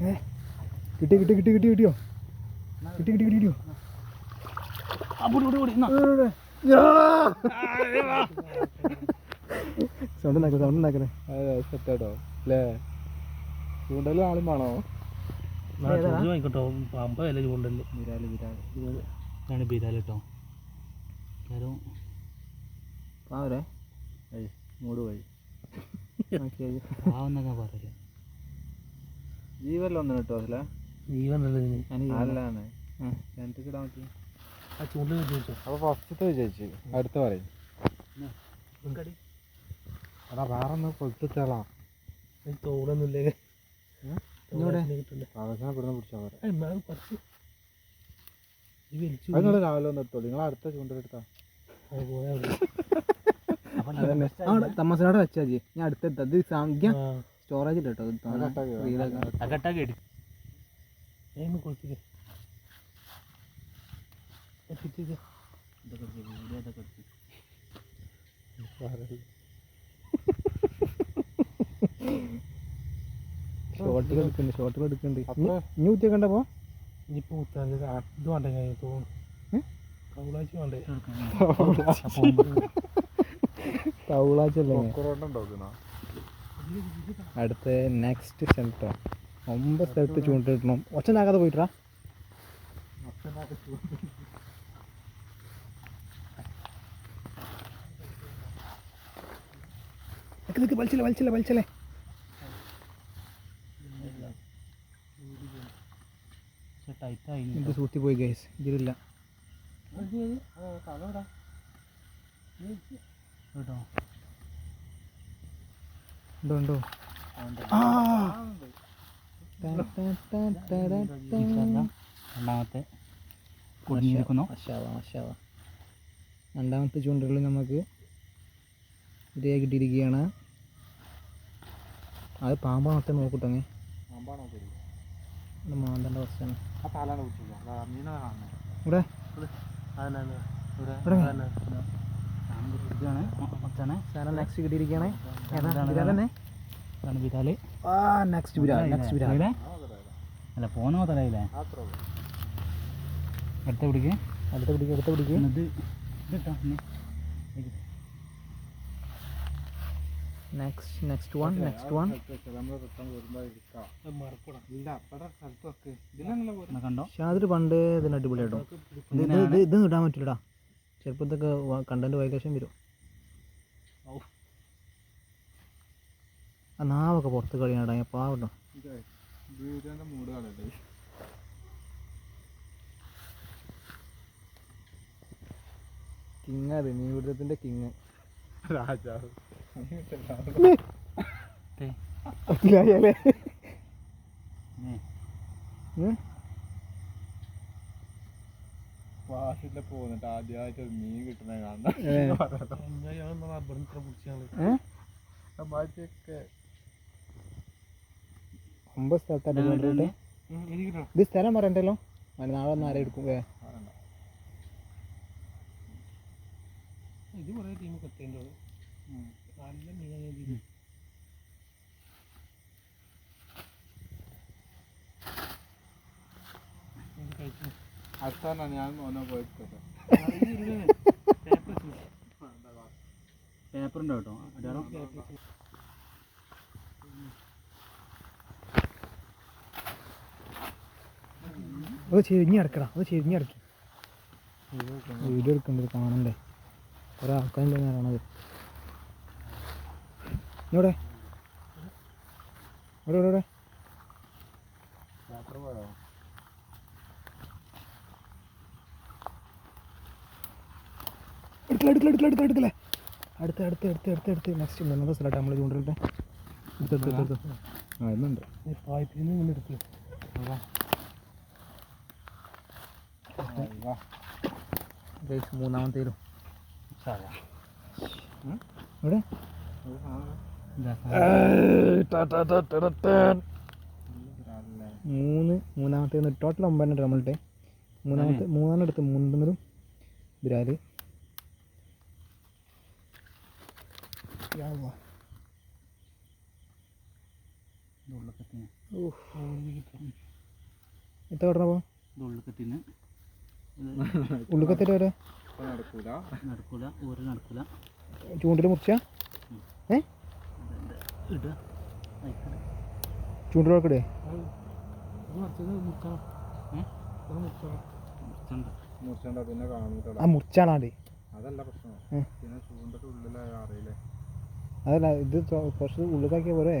ഏ കിട്ടി കിട്ടി കിട്ടി കിട്ടി കിട്ടിയോ കിട്ടി കിട്ടി കിട്ടി കിട്ടിയോ സൗണ്ട് ഉണ്ടാക്കണേ സൗണ്ട് ഉണ്ടാക്കണേ സെറ്റാട്ടോ അല്ലേ? ചൂണ്ടൽ ആളും വേണോ? വാങ്ങിക്കോട്ടോ. പമ്പല്ല ചൂണ്ടൽ. ബിരാൽ ബിരാൽ. ഇതാണ് ബിരാൽ കേട്ടോ. ആരോ പാവരേ മൂട് വഴി. ആവുന്നൊക്കെ പറയില്ല ജീവല്ല ഒന്നും കിട്ടോ അല്ലേ ജീവനല്ലേ ഇതിന്? രണ്ടു കിടാൻ പറ്റി ആ ചൂണ്ടൽ അപ്പോൾ ഫസ്റ്റത്തെ വിജയിച്ചു. അടുത്ത പറയും. എടാ വേറെ ഒന്ന് തോടൊന്നുമില്ലേ? നിങ്ങൾ രാവിലെ ഒന്ന് എടുത്തോളൂ. നിങ്ങൾ അടുത്ത ചൂണ്ടലെടുത്താ. അത് വെച്ചാ മതി. ഞാൻ അടുത്തെടുത്ത് അത് ആ, സ്റ്റോറേജ് ഇട്ടോ കേട്ടോ ഇത് തോനെ കട്ടാക്കി ഷോർട്ട് റീലാക്കാൻ അകട്ടാക്കി എടു ഏന്ന് കൊടുത്തിട്ട് എത്തിച്ചേക്ക്. ഇതൊക്കെ വീഡിയോ ഇതൊക്കെ എടുത്ത് ഷോട്ടുകൾ എടുക്കുന്നുണ്ട് ഷോട്ടുകൾ എടുക്കുന്നുണ്ട് അപ്പൊ? ഇനി കുത്തിയ കണ്ടപ്പോ ഇനിയിപ്പോൾ ഇത് വേണ്ട ഞാൻ തോന്നുന്നു. കൗളാച്ചി വേണ്ടേ? അടുത്ത നെക്സ്റ്റ് സ്ഥലത്തോ ഒമ്പത് സ്ഥലത്ത് ചൂണ്ടിട്ടണം ഒച്ചനാകാതെ പോയിട്ടാ വലിച്ചില്ല വലിച്ചില്ല വലിച്ചല്ലേ. ഇത് സൂത്തി പോയി ഗൈസ് ഇതിലില്ല. കേട്ടോ. ഉണ്ടോ ഉണ്ടോ? ആ. ടാ, ടാ, ടാ, ടാ, ടാ, ടാ. രണ്ടാമത്തെ കുടുങ്ങിയിരിക്കുന്നു. രണ്ടാമത്തെ ചൂണ്ടകളിൽ നമുക്ക് ഇതേ കിട്ടിയിരിക്കുകയാണ് അത് പാമ്പാണത്തെ നോക്കൂട്ടങ്ങ് ഇവിടെ? മാന്തന്റെ അവസ്ഥയാണ് ഇവിടെ. ഇതാണ്. മച്ചാണ് സാധനം നെക്സ്റ്റ് കിട്ടിയിരിക്കുകയാണ് ഇതാണ് ആ നെക്സ്റ്റ് നെക്സ്റ്റ്? അല്ല തലയില്ലേ അടുത്ത പിടിക്ക്. അടുത്ത പിടിക്ക് അടുത്ത പിടിക്ക്. ഇത് ഇതിട്ടോ next next one next one കണ്ടോ? പക്ഷെ അതൊരു പണ്ട് ഇതിന് അടിപൊളിയായിട്ടോ. ഇത് ഇത് ഇത് ഇത് ഇടാൻ പറ്റില്ലടാ ചിലപ്പോൾ ഇതൊക്കെ കണ്ടന്റ് വൈലേഷൻ വരും. ഔ. ആ നാവൊക്കെ പുറത്ത് കളിയാണ് ഞാൻ പാവട്ടോ കിങ് അത് മീൻപിടുത്തത്തിന്റെ കിങ് രാജാവ്. ദേ, വാസിലെ പോന്നിട്ട് ആദ്യമായിട്ട് ഒരു മീൻ ബാക്കിയൊക്കെ ഒമ്പത് സ്ഥലത്തായിട്ട് കൊണ്ടുപോയിട്ട്? ഇത് സ്ഥലം പറയണ്ടല്ലോ? നാളെ ഒന്ന് ആരെ എടുക്കും? ഇത് കുറേ ടീം കത്തേണ്ടോ നല്ല മീനാണ് കഴിച്ചു? അടുത്താണ് ഞാൻ മോനെ പോയിട്ട് പേപ്പർ ഉണ്ടോ കേട്ടോ? അടയാളം അത് ചെരിഞ്ഞ് കിടക്കടാ. അത് ചെരിഞ്ഞ് കിടക്കി. വീഡിയോ എടുക്കണ്ടത് കാണണ്ടേ? ഒരാൾക്കാരുടെ നേരാണത്. ഇവിടെ ഇവിടെ ഇവിടെ ഇവിടെ എടുക്കല എടുക്കല എടുക്കല എടുക്കല എടുക്കല അടുത്ത് അടുത്ത് എടുത്ത് എടുത്ത് എടുത്ത് നെക്സ്റ്റ് മൂന്നാമത്തെ സ്ഥലമായിട്ട് നമ്മൾ ചൂണ്ടിട്ട് എടുത്ത് എടുത്ത് എടുത്ത് എടുത്ത്. ആ ഇന്നുണ്ട്. പായ്പിൽ നിന്ന് ഇങ്ങനെ ഗൈസ് മൂന്നാമത്തേലും. ഇവിടെ മൂന്ന് മൂന്നാമത്തെ ടോട്ടൽ ഒമ്പതെണ്ണം നമ്മളുടെ. മൂന്നാമത്തെ മൂന്നെണ്ണം എടുത്ത് മൂന്നെണ്ണതും. ബിരാൽ എത്ര ഉള്ളിക്കത്തിന് ഉള്ളിക്കത്തിട്ട് വരെ നടക്കൂല നടക്കൂല ഊര് നടക്കൂല ചൂണ്ടിൽ മുറിച്ച ഏ ചൂണ്ടിലോക്കിടേ മുറിച്ചണ്ട പിന്നെ കാണൂല ആ മുറിച്ചാണാണ്ട് അതല്ല പ്രശ്നം. പിന്നെ ചൂണ്ടൊക്കെ ഉള്ളിലായ അറിയില്ലേ അതല്ല ഇത് കുറച്ച് ഉള്ളിലാക്കിയ പോരെ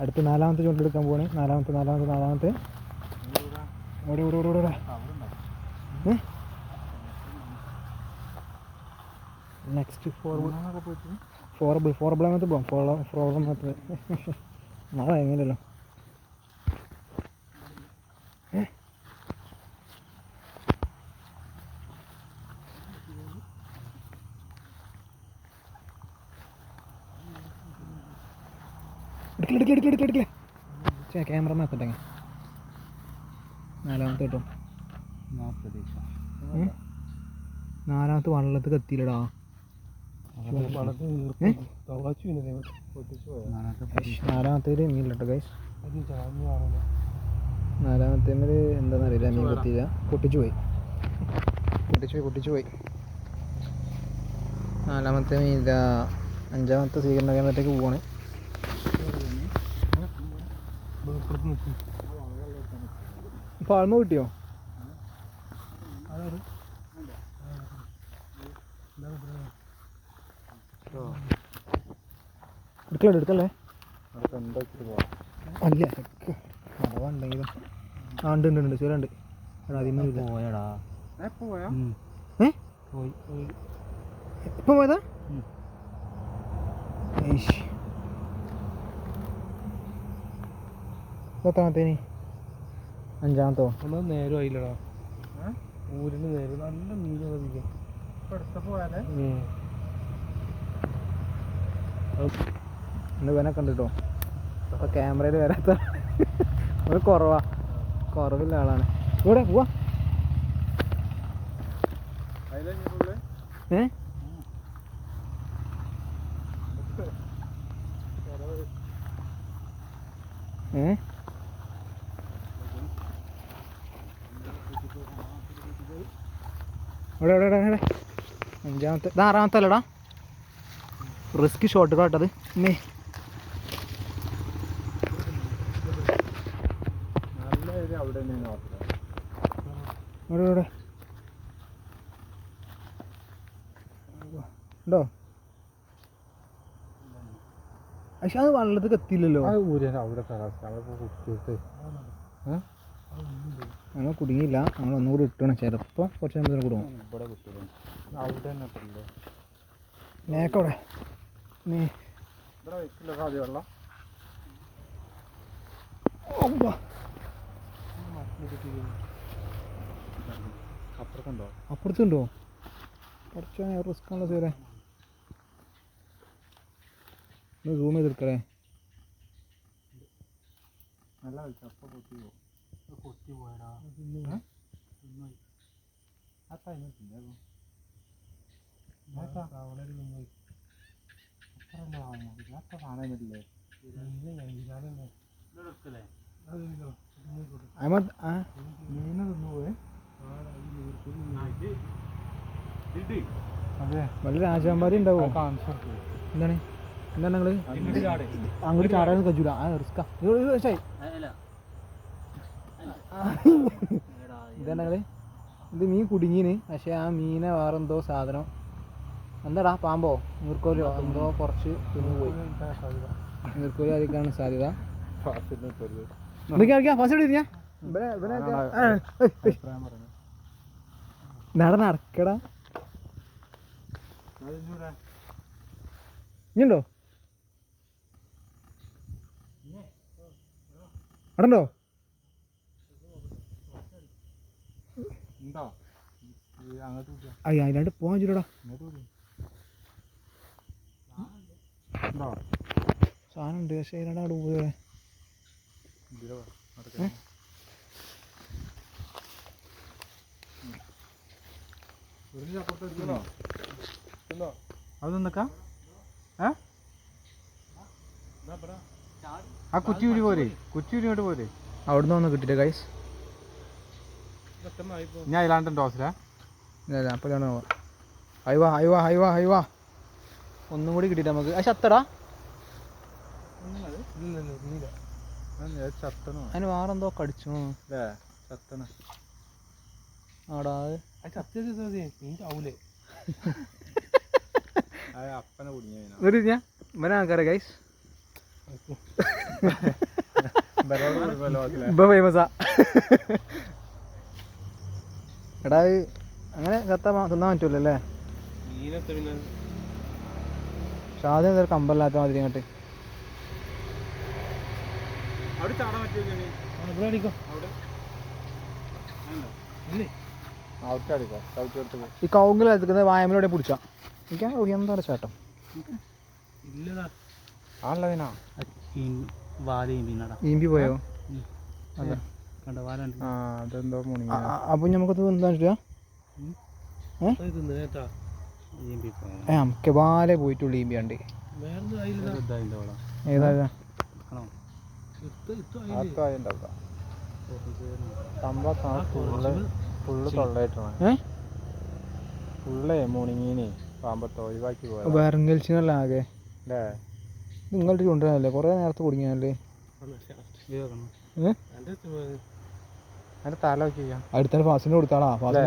അടുത്ത നാലാമത്തെ ചൂണ്ടെടുക്കാൻ പോവാണ് നാലാമത്തെ നാലാമത്തെ നാലാമത്തെ ഓടി ഓടി ഓടി ഓടി നെക്സ്റ്റ് പോയിട്ട് ഫോറബിൾ ഫോറബിൾ അങ്ങനത്തെ പോകാം ഫോർ ഫോറബിൾ മാത്രമേ നാളെ എങ്ങനെയല്ലോ എടുക്കില്ല എടുക്കില്ല എടുക്കില്ല എടുക്കില്ല ചേ ക്യാമറ നോക്കട്ടെ നാലാമത്തെ കേട്ടോ. നാലാമത്തെ വള്ളത്ത് കത്തിയില്ലടാ. നാലാമത്തേൽ കേട്ടോ ഗൈസ് നാലാമത്തെ എന്താണെന്ന് അറിയില്ല മീൻ കത്തിയില്ല പൊട്ടിച്ചു പോയി. പൊട്ടിച്ചു പോയി പൊട്ടിച്ചു പോയി. നാലാമത്തെ മീനില്ല അഞ്ചാമത്തെ സ്വീകരണ കേന്ദ്രത്തേക്ക് പോവാണ്. ആൾമ കിട്ടിയോ? എടുക്കല്ലേ എടുക്കല്ലേ? അല്ല? മടവുണ്ടെങ്കിലും ആ ഉണ്ട് ഉണ്ട് ഉണ്ട്. ശരിയുണ്ട്. അതിന് പോയടാ. ഏ പോയി? ഇപ്പം പോയതാ? ഉം. ഏയ്ഷ്. എത്രാമത്തേനി അഞ്ചാമത്തോ? നമ്മൾ നേരം ആയില്ലടാ. ഊരിന് നേരം. നല്ല പോയാലേ ഇന്ന് ഇവനെ കണ്ടിട്ടോ? അപ്പോൾ ക്യാമറയിൽ വരാത്ത ഒരു കുറവാ. കുറവില്ല ആളാണ്. ഇവിടെ പോവാ. അതിലെ ഏ? ഏ? ഇവിടെ ഇവിടെ ഇവിടെ ഇവിടെ അഞ്ചാമത്തെ ഇത് ആറാമത്തെ അല്ലടാ. റിസ്ക് ഷോട്ട് കേട്ടത് ഇന്നേ. ഇവിടെ ഇവിടെ ഉണ്ടോ? പക്ഷെ അത് വെള്ളത്തിൽ എത്തിയില്ലല്ലോ. അവിടെ ഞങ്ങൾ കുടുങ്ങിയില്ല. ഞങ്ങൾ ഒന്നുകൂടി ഇട്ടണം. ചിലപ്പോൾ കുറച്ച് നേരത്തിന് കുടുങ്ങും. ഇവിടെ അവിടെ തന്നെ നേക്കവിടെ നീ. ഇവിടെ വെക്കില്ല സാധ്യത വെള്ളം അപ്പുറത്തുണ്ടോ അപ്പുറത്തുണ്ടോ കുറച്ച് റിസ്ക് ഉള്ള സീരെ ഒന്ന് സൂം ചെയ്തെടുക്കണേ നല്ല കളിച്ചു. അപ്പൊ കുത്തി പോകും പോയടാ അതെ വലിയ രാജാമ്പാരി ഉണ്ടാവോ? എന്താണ്? എന്താണ് നിങ്ങൾ അങ്ങോട്ട് ചാടാൻ കജൂല. ആ റിസ്ക്കാ. നിങ്ങൾ ഇത് മീൻ കുടുങ്ങീന്. പക്ഷെ ആ മീനെ വേറെന്തോ സാധനം. എന്താടാ? പാമ്പോ? നീർക്കോലിയോ എന്തോ കുറച്ച് തിന്നു പോയി. നീർക്കോലി അതിക്കാണ് സാധ്യത? നട നടക്കടാ. ഇനിയുണ്ടോ? അവിടെ ഉണ്ടോ ഉണ്ടോ ഈ അങ്ങോട്ട് വിളിച്ചോ. അയ്യ അതിലാണ്ട് പോകാൻ ഇങ്ങോട്ട് സാധനം ഉണ്ട്? പക്ഷേ അതിലാണ്ട് അവിടെ പോയത്. ഇതിലെ? വാ. നടക്ക്. ഒരു ചപ്പുറത്ത് അത് നിന്നക്കാ? ഏ? ആ ഉരി പോരെ. കുറ്റി ഇങ്ങോട്ട് പോരെ. അവിടുന്ന് ഒന്ന് കിട്ടിയിട്ട് ഗൈസ് ഞാൻ അയിലാണ്ട് ഡോസിലാ ഇല്ല അപ്പോൾ ഇതാണ് ഹൈവാ ഹൈവാ ഹൈവാ ഹൈവാ. ഒന്നും കൂടി കിട്ടിയിട്ട് നമുക്ക്. ആ ചത്തടാ. ചത്തണോ അതിന് വേറെ എന്തോ കടിച്ചു ആടാ ഒരു ഞാൻ ഇവനെ ആൾക്കാരെ ഗൈസ് ഇപ്പൊ ഫേമസാ എടാ അങ്ങനെ ചത്ത തിന്നാൻ പറ്റൂല അല്ലേ പക്ഷെ ആദ്യം എന്തൊരു കമ്പല്ലാത്ത മാതിരി ഔട്ട് ഈ കൗങ്ങിൽ എടുക്കുന്നത് വായമിലൂടെ പിടിച്ചാ. എനിക്ക് എന്താ ചേട്ടം മീനടാ ഈമ്പി പോയോ? അതെ. അതെന്തോ അപ്പൊ നമുക്കത് എന്താ ഏ? നമുക്ക് ബാലെ പോയിട്ടുള്ളൂ ഏതാ ആകെ. അല്ലേ നിങ്ങളുടെ ചൂണ്ടനല്ലേ? കുറേ നേരത്തെ കുടുങ്ങിയാലേ ഏ? അതിന്റെ തല അടുത്ത ഫാസിന് കൊടുത്താളാ. ഫാസിന്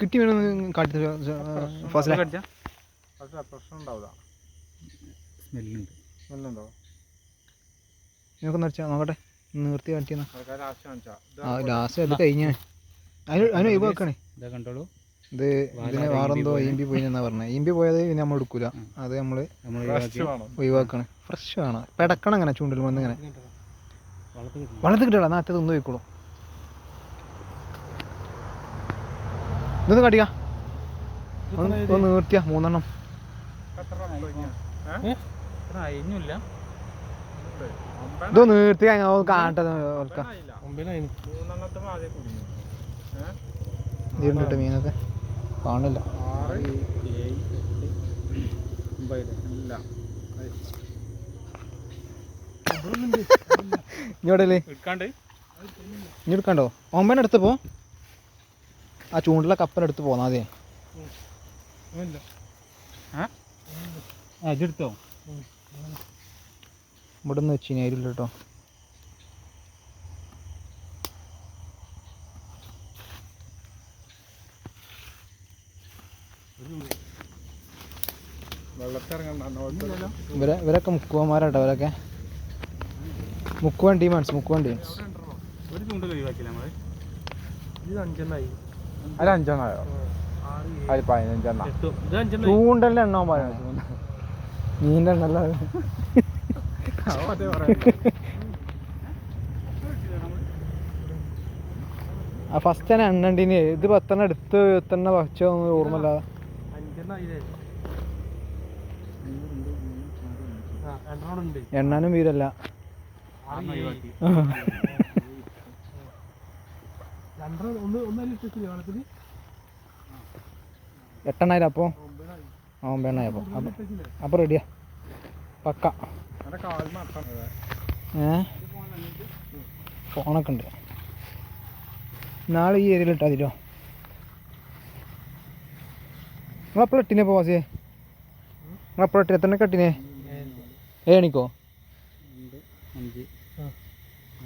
കിട്ടി വേണം കാട്ടി ഫാസിലെ. പക്ഷെ പ്രശ്നം ഉണ്ടാവില്ല സ്മെല്ലുണ്ട്. സ്മെല്ലുണ്ടോ? നിനക്കൊന്ന് അടിച്ചാ നോക്കട്ടെ. നിർത്തി കാട്ടിയെന്നാ ആൾക്കാർ ലാസ്റ്റ് കാണിച്ചാ. ആ ലാസ്റ്റ് അത് കഴിഞ്ഞേ. അതിന് അതിന് ഒഴിവാക്കണേ. ഇതാ കണ്ടോളൂ. ഇത് ഇതിന് വേറെന്തോ ഈമ്പി പോയി എന്നാ പറഞ്ഞത് ഈമ്പി പോയത് പിന്നെ നമ്മൾ എടുക്കൂല. അത് നമ്മൾ നമ്മൾ ഫ്രഷ് ആണ് ഒഴിവാക്കണം. ഫ്രഷ് വേണം. പെടക്കണം അങ്ങനെ ചൂണ്ടിൽ വന്ന് ഇങ്ങനെ. വളർത്ത് കിട്ടും വളർത്ത് കിട്ടില്ല നാറ്റ തിന്നു പോയിക്കോളും. ഇതൊന്ന് കടിക്ക ഒന്ന് ഒന്ന് നിർത്തിയാ മൂന്നെണ്ണം. ഇത് നിർത്തി കാണട്ടെ മീനൊക്കെ. കാണില്ല. എടുക്കാണ്ട്. ഇനി എടുക്കണ്ടോ? ഒമ്പനെ എടുത്ത് പോ. ആ ചൂണ്ടിലെ കപ്പലെടുത്ത് പോന്നാ മതിയെ അതെടുത്തോ ഇവിടെ നിന്ന് വെച്ചിനി അതിലില്ല കേട്ടോ ഇവരെ ഇവരൊക്കെ മുക്കുവന്മാരാട്ടോ ഇവരൊക്കെ. മുക്കുവൻ ടീമാൻസ് മുക്കുവൻ ടീംസ് ഇത് അഞ്ചെണ്ണായി. അതിൽ പതിനഞ്ചെണ്ണ. ചൂണ്ടലിന്റെ എണ്ണോ പറയുന്നത്. മീന്റെ എണ്ണല്ല ആ ഫസ്റ്റ് തന്നെ എണ്ണണ്ടിന്. ഇത് പത്തെണ്ണം എടുത്ത് എത്തെണ്ണ വച്ചോ ഓർമ്മല്ല എണ്ണാനും വീരല്ല. എട്ടെണ്ണായി അപ്പൊ? ആ അപ്പം. അപ്പോൾ റെഡിയാ പക്ക. ഏ? ഫോണൊക്കെ ഉണ്ട്. നാളെ ഈ ഏരിയയിൽ ഇട്ടാൽ നിങ്ങൾ എപ്പോഴും ഇട്ടിനെ പോവാസിയെ നിങ്ങൾ എപ്പോഴും എത്ര കട്ടിനെ? ഏണിക്കോ? അഞ്ച്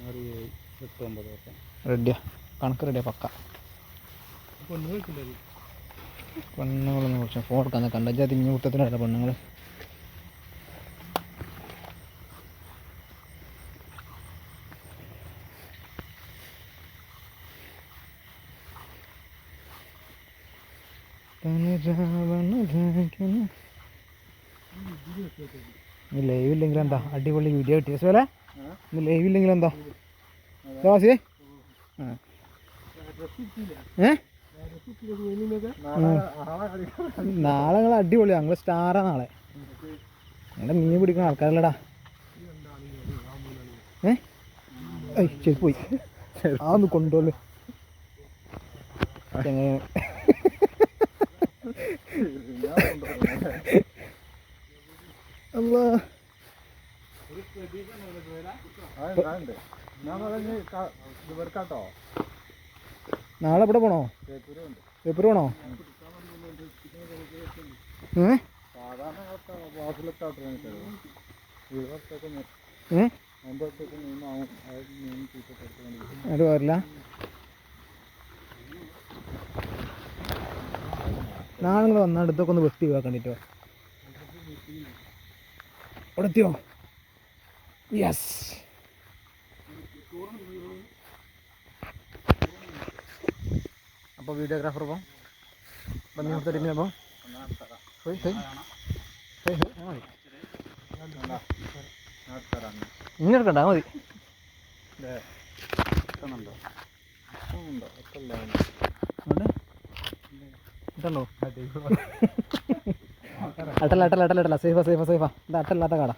ആറ് ഏഴ് എട്ട് ഒമ്പത് ഒക്കെ റെഡിയാ. കണക്ക് റെഡിയാ പക്ക. പെണ്ണുങ്ങളൊന്നും കുറച്ച് ഫോൺ എടുക്കാൻ കണ്ടാ തിങ്ങി കുട്ടത്തിനല്ല പെണ്ണുങ്ങൾ ലൈവ് ഇല്ലെങ്കിൽ എന്താ? അടിപൊളി വീഡിയോ കിട്ടിയ പോലെ ഇനി ലൈവ് ഇല്ലെങ്കിൽ എന്താ? ദാസി ഏ? നാളെ നിങ്ങൾ അടിപൊളിയാ. ഞങ്ങൾ സ്റ്റാറാ നാളെ. നിങ്ങളുടെ മീൻ പിടിക്കുന്ന ആൾക്കാരല്ലടാ. ഏ? ശരി പോയി. ആ ഒന്ന് കൊണ്ടുപോലെ ചെങ്ങനെയാണ് നാളെ ഇവിടെ പോണോ? പേപ്പർ പോണോ? ഏ? പോരില്ല നാളെ നിങ്ങൾ വന്നാൽ ഇതൊക്കെ ഒന്ന് വെട്ടി വെക്കണ്ടിട്ടോ അവിടെ എത്തിയോ യെസ് അപ്പോൾ വീഡിയോഗ്രാഫർ ഇപ്പോൾ ബന്നി കൊടുത്തിരിക്കുന്നപ്പോൾ ഹോയ് ഹോയ് മതി. ഇങ്ങനെ എടുക്കണ്ട മതി. ഉണ്ടോ അട്ടല്ല അട്ടല്ല അട്ടല്ല അട്ടല്ല സേഫാ സേഫാ സേഫാ. ഇത് അട്ടല്ലാത്ത കാടാ.